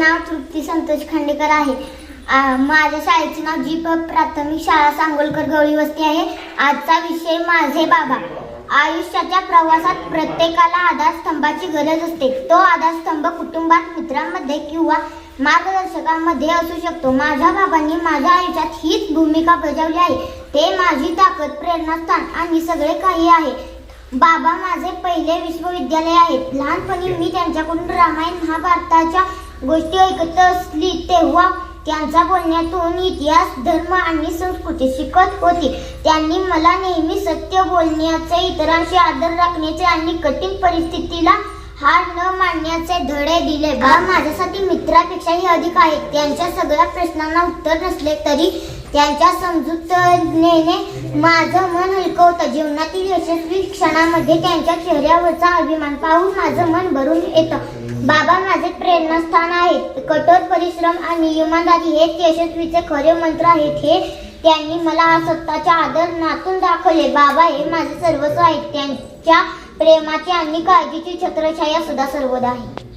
नाव तृप्ती संतोष खांडेकर आहे. माझ्या शाळेचे नाव जी प प्राथमिक शाळा सांगोलकर गवळी वस्ती आहे. आजचा विषय माझे बाबा. आयुष्याच्या प्रवासात प्रत्येकाला आधारस्तंभाची गरज असते. तो आधारस्तंभ कुटुंबात मित्रांमध्ये किंवा मार्गदर्शकांमध्ये असू शकतो. माझ्या बाबांनी माझ्या आयुष्यात हीच भूमिका बजावली आहे. ते माझी ताकद प्रेरणास्थान आणि सगळे काही आहे. बाबा माझे पहिले विश्वविद्यालय आहेत. लहानपणी मी त्यांच्याकडून रामायण महाभारताच्या गोष्टी ऐकत असली तेव्हा त्यांचा बोलण्यातून इतिहास धर्म आणि संस्कृती शिकत होती. त्यांनी मला नेहमी सत्य बोलण्याचे इतरांशी आदर राखण्याचे आणि कठीण परिस्थितीला हार न मानण्याचे धडे दिले. बा माझ्यासाठी मित्रापेक्षाही अधिक आहेत त्यांच्या सगळ्या प्रश्नांना उत्तर नसले तरी त्यांच्या समजूतनेने माझं मन हलकवतं. जीवनातील यशस्वी क्षणामध्ये त्यांच्या चेहऱ्यावरचा अभिमान पाहून माझं मन भरून येतं. बाबा माझे प्रेरणास्थान आहेत. कठोर परिश्रम आणि इमानदारी हेच यशस्वीचे खरे मंत्र आहेत. हे त्यांनी मला स्वतःच्या आदर नातून दाखवले. बाबा हे माझे सर्वस्व आहेत. त्यांच्या प्रेमाची आणि काळजीची छत्रछाया सुद्धा सर्वदा आहे.